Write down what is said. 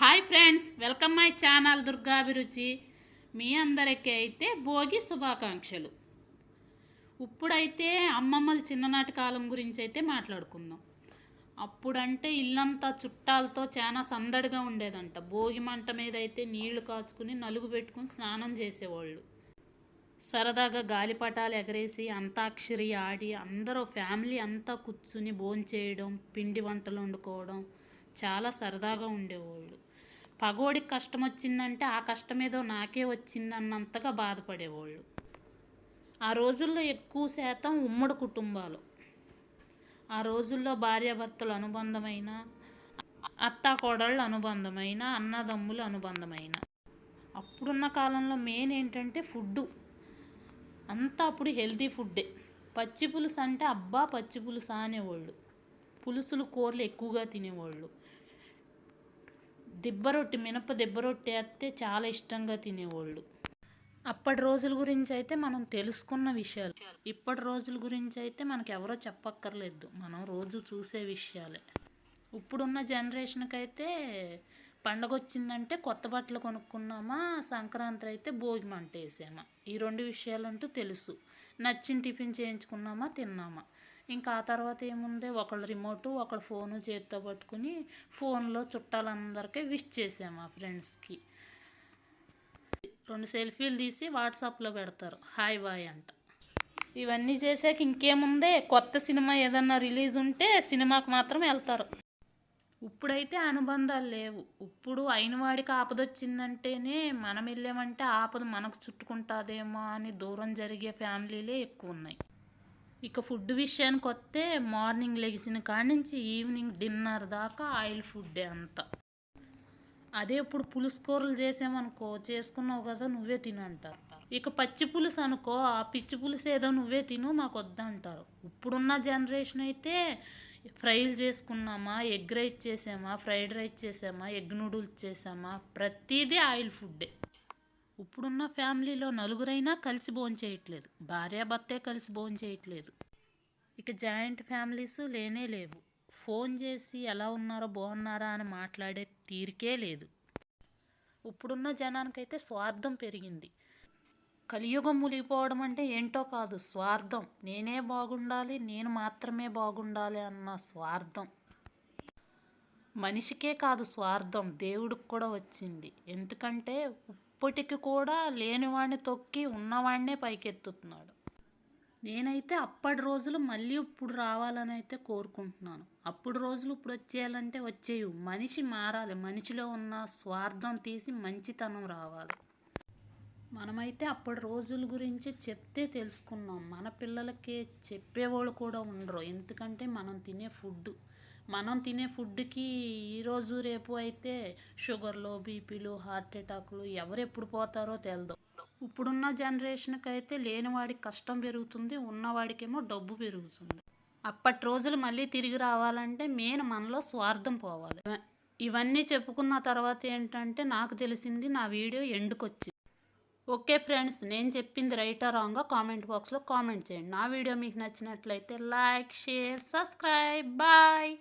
Hi friends welcome my channel Durgabhiruchi మీ అందరికీ అయితే భోగి శుభాకాంక్షలు. ఇప్పుడైతే అమ్మమ్మల చిన్ననాటి కాలం గురించి అయితే మాట్లాడుకుందాం. అప్పుడంటే ఇల్లంతా చుట్టాలతో చాలా సందడిగా ఉండేదంట. భోగి మంట మీద అయితే నీళ్ళు కాచుకుని నలుగు పెట్టుకుని స్నానం చేసేవాళ్ళు. సరదాగా గాలిపటాలు ఎగరేసి అంతాక్షరి ఆడి అందరూ ఫ్యామిలీ అంతా కూర్చుని భోంచేయడం పిండి వంటలు వండుకోవడం చాలా సరదాగా ఉండేవాళ్ళు. పగోడికి కష్టం వచ్చిందంటే ఆ కష్టం ఏదో నాకే వచ్చిందన్నంతగా బాధపడేవాళ్ళు. ఆ రోజుల్లో ఎక్కువ శాతం ఉమ్మడి కుటుంబాలు. ఆ రోజుల్లో భార్యాభర్తలు అనుబంధమైన అత్తా కోడళ్ళు అనుబంధమైన అన్నదమ్ములు అనుబంధమైన. అప్పుడున్న కాలంలో మెయిన్ ఏంటంటే ఫుడ్డు. అంతా అప్పుడు హెల్తీ ఫుడ్డే. పచ్చి పులుసు అంటే అబ్బా పచ్చి పులుసు అనేవాళ్ళు. పులుసులు కూరలు ఎక్కువగా తినేవాళ్ళు. దిబ్బరొట్టి మినప దిబ్బరొట్టి అయితే చాలా ఇష్టంగా తినేవాళ్ళు. అప్పటి రోజుల గురించి అయితే మనం తెలుసుకున్న విషయాలు. ఇప్పటి రోజుల గురించి అయితే మనకు ఎవరో చెప్పక్కర్లేదు. మనం రోజు చూసే విషయాలే. ఇప్పుడున్న జనరేషన్కి అయితే పండగ వచ్చిందంటే కొత్త బట్టలు కొనుక్కున్నామా సంక్రాంతి అయితే భోగి మంట వేసామా? ఈ రెండు విషయాలంటూ తెలుసు. నచ్చిన టిఫిన్ చేయించుకున్నామా తిన్నామా. ఇంకా ఆ తర్వాత ఏముంది ఒకళ్ళు రిమోటు ఒకళ్ళు ఫోను చేతితో పట్టుకుని ఫోన్లో చుట్టాలందరికీ విష్ చేసాము ఆ ఫ్రెండ్స్కి. రెండు సెల్ఫీలు తీసి వాట్సాప్లో పెడతారు హాయ్ బాయ్ అంట. ఇవన్నీ చేసాక ఇంకేముందే కొత్త సినిమా ఏదన్నా రిలీజ్ ఉంటే సినిమాకి మాత్రం వెళ్తారు. ఇప్పుడైతే అనుబంధాలు లేవు. ఇప్పుడు అయిన వాడికి ఆపదొచ్చిందంటేనే మనం వెళ్ళామంటే ఆపద మనకు చుట్టుకుంటుందేమో అని దూరం జరిగే ఫ్యామిలీలే ఎక్కువ ఉన్నాయి ఇక ఫుడ్ విషయానికి వస్తే మార్నింగ్ లెగిసిన కాడి నుంచి ఈవినింగ్ డిన్నర్ దాకా ఆయిల్ ఫుడ్డే అంతా. అదే ఇప్పుడు పులుసు కూరలు చేసామనుకో చేసుకున్నావు కదా నువ్వే తిను అంటారు. ఇక పచ్చి పులుసు అనుకో ఆ పిచ్చి పులుసు ఏదో నువ్వే తిను మాకు వద్దంటారు ఇప్పుడున్న జనరేషన్ అయితే ఫ్రైలు చేసుకున్నామా ఎగ్ రైస్ చేసామా ఫ్రైడ్ రైస్ చేసామా ఎగ్ నూడిల్స్ చేసామా ప్రతిదీ ఆయిల్ ఫుడ్డే. ఇప్పుడున్న ఫ్యామిలీలో నలుగురైనా కలిసి భోజనం చేయట్లేదు. భార్యాభర్తే కలిసి భోజనం చేయట్లేదు. ఇక జాయింట్ ఫ్యామిలీస్ లేనే లేవు. ఫోన్ చేసి ఎలా ఉన్నారో బాగున్నారా అని మాట్లాడే తీరికే లేదు. ఇప్పుడున్న జనానికైతే స్వార్థం పెరిగింది. కలియుగం మునిగిపోవడం అంటే ఏంటో కాదు స్వార్థం. నేనే బాగుండాలి నేను మాత్రమే బాగుండాలి అన్న స్వార్థం. మనిషికే కాదు స్వార్థం దేవుడికి కూడా వచ్చింది. ఎందుకంటే ఇప్పటికి కూడా లేనివాడిని తొక్కి ఉన్నవాడినే పైకెత్తుతున్నాడు. నేనైతే అప్పటి రోజులు మళ్ళీ ఇప్పుడు రావాలని అయితే కోరుకుంటున్నాను. అప్పుడు రోజులు ఇప్పుడు వచ్చేయాలంటే వచ్చేయు. మనిషి మారాలి మనిషిలో ఉన్న స్వార్థం తీసి మంచితనం రావాలి. మనమైతే అప్పటి రోజుల గురించి చెప్తే తెలుసుకున్నాం. మన పిల్లలకి చెప్పేవాళ్ళు కూడా ఉండరు. ఎందుకంటే మనం తినే ఫుడ్ మనం తినే ఫుడ్కి ఈరోజు రేపు అయితే షుగర్లు బీపీలు హార్ట్ అటాక్లు ఎవరు ఎప్పుడు పోతారో తెలియదు ఇప్పుడున్న జనరేషన్కి అయితే లేనివాడికి కష్టం పెరుగుతుంది ఉన్నవాడికేమో డబ్బు పెరుగుతుంది. అప్పటి రోజులు మళ్ళీ తిరిగి రావాలంటే మెయిన్ మనలో స్వార్థం పోవాలి. ఇవన్నీ చెప్పుకున్న తర్వాత ఏంటంటే నాకు తెలిసింది నా వీడియో ఎండుకొచ్చింది. ఓకే ఫ్రెండ్స్ నేను చెప్పింది రైటా రాంగా కామెంట్ బాక్స్లో కామెంట్ చేయండి. నా వీడియో మీకు నచ్చినట్లయితే లైక్ షేర్ సబ్స్క్రైబ్. బాయ్!